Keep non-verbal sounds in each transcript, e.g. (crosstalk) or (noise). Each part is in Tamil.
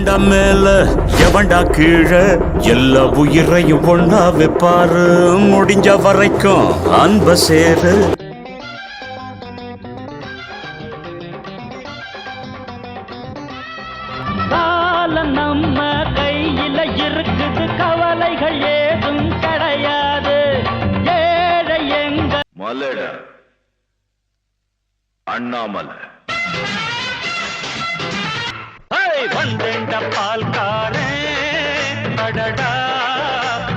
எவன்டா மேல எவன்டா கீழே? எல்லா உயிரையும் ஒண்ணா வைப்பாரு. முடிஞ்ச வரைக்கும் அன்ப சேரு. நம்ம கையில இருக்குது. கவலைகள் ஏதும் கிடையாது. ஏழை எங்க மலட அண்ணாமலை. பால்காரன் அடடா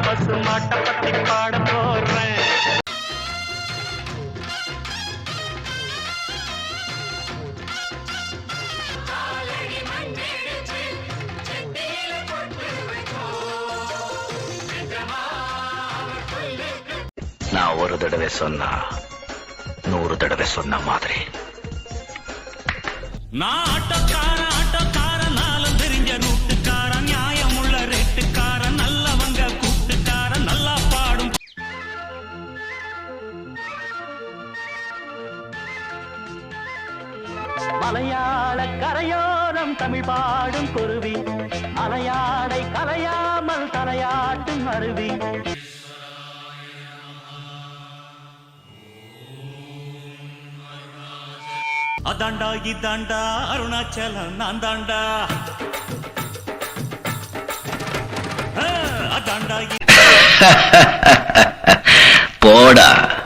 பசு மாட்டை பத்தி பாட போறேன். நான் ஒரு தடவை சொன்னா நூறு தடவை சொன்ன மாதிரி. நான் ஆட்டோக்காரன் மலையாள கரையோரம் தமிழ் பாடும் குருவி. அலையாடை கலையாமல் தலையாட்டும் அருவி. அதாண்டா இதாண்டா அருணாச்சலம் நான் தாண்டா (laughs) போடா.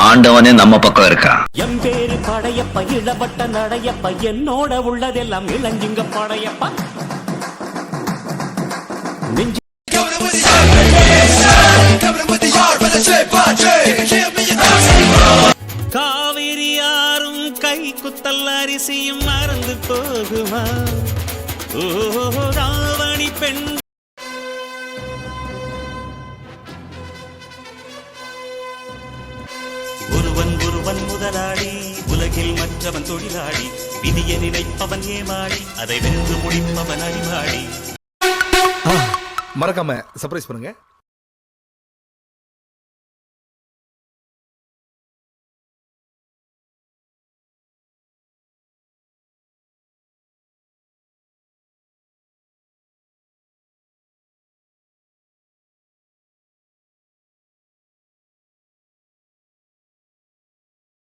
ஆண்டவனே நம்ம பக்கம் இருக்கான் என் பேரு படையப்ப இளவட்ட நடையப்ப என்னோட உள்ளதெல்லாம் இளஞ்சிங்க படையப்ப. காவிரி யாரும் கை குத்தல் அரிசியும் மறந்து போகுமா? ஓ ராவணி பெண் ஒருவன் முதலாளி. உலகில் மற்றவன் தொழிலாளி. விதிய நினைப்பவன் ஏமாளி. அதை வென்று முடிப்பவன் அறிவாளி மறக்காம சர்ப்ரைஸ் பண்ணுங்க.